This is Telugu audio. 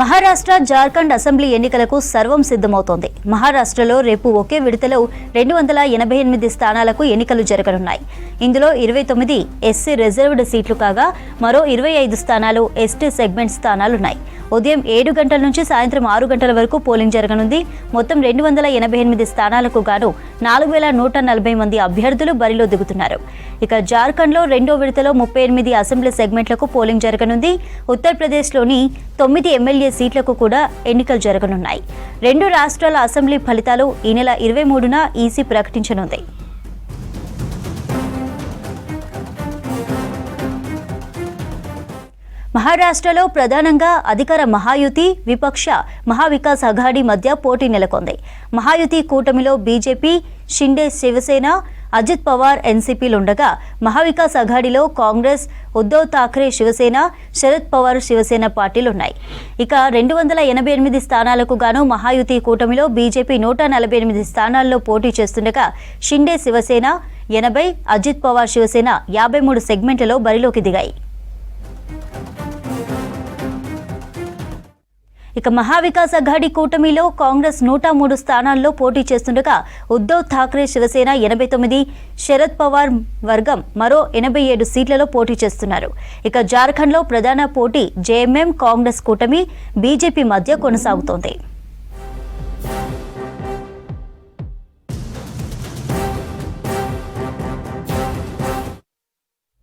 మహారాష్ట్ర జార్ఖండ్ అసెంబ్లీ ఎన్నికలకు సర్వం సిద్ధమవుతోంది. మహారాష్ట్రలో రేపు ఒకే విడతలో రెండు వందల ఎనభై ఎనిమిది స్థానాలకు ఎన్నికలు జరగనున్నాయి. ఇందులో ఇరవై తొమ్మిది ఎస్సీ రిజర్వ్డ్ సీట్లు కాగా మరో ఇరవై ఐదు స్థానాలు ఎస్టీ సెగ్మెంట్ స్థానాలున్నాయి. ఉదయం ఏడు గంటల నుంచి సాయంత్రం ఆరు గంటల వరకు పోలింగ్ జరగనుంది. మొత్తం రెండు వందల ఎనభై ఎనిమిది స్థానాలకు గాను నాలుగు వేల నూట నలభై మంది అభ్యర్థులు బరిలో దిగుతున్నారు. ఇక జార్ఖండ్లో రెండో విడతలో ముప్పై ఎనిమిది అసెంబ్లీ సెగ్మెంట్లకు పోలింగ్ జరగనుంది. ఉత్తరప్రదేశ్లోని తొమ్మిది ఎమ్మెల్యే సీట్లకు కూడా ఎన్నికలు జరగనున్నాయి. రెండు రాష్ట్రాల అసెంబ్లీ ఫలితాలు ఈ నెల ఇరవై మూడున ఈసీ ప్రకటించనుంది. మహారాష్ట్రలో ప్రధానంగా అధికార మహాయుతి విపక్ష మహావికాస్ అఘాడీ మధ్య పోటీ నెలకొంది. మహాయుతి కూటమిలో బీజేపీ షిండే శివసేన అజిత్ పవార్ ఎన్సీపీలుండగా మహావికాస్ అఘాడీలో కాంగ్రెస్ ఉద్దవ్ ఠాక్రే శివసేన శరద్ పవార్ శివసేన పార్టీలున్నాయి. ఇక రెండు వందల ఎనభై ఎనిమిది స్థానాలకు గాను మహాయుతి కూటమిలో బీజేపీ నూట నలభై ఎనిమిది స్థానాల్లో పోటీ చేస్తుండగా షిండే శివసేన ఎనభై అజిత్ పవార్ శివసేన యాభై మూడు సెగ్మెంట్లలో బరిలోకి దిగాయి. ఇక మహావికాస్ అఘాడి కూటమిలో కాంగ్రెస్ నూట మూడు స్థానాల్లో పోటీ చేస్తుండగా ఉద్దవ్ ఠాక్రే శివసేన ఎనభై తొమ్మిది శరద్ పవార్ వర్గం మరో ఎనభై ఏడు సీట్లలో పోటీ చేస్తున్నారు. ఇక జార్ఖండ్లో ప్రధాన పోటీ జేఎంఎం కాంగ్రెస్ కూటమి బీజేపీ మధ్య కొనసాగుతోంది.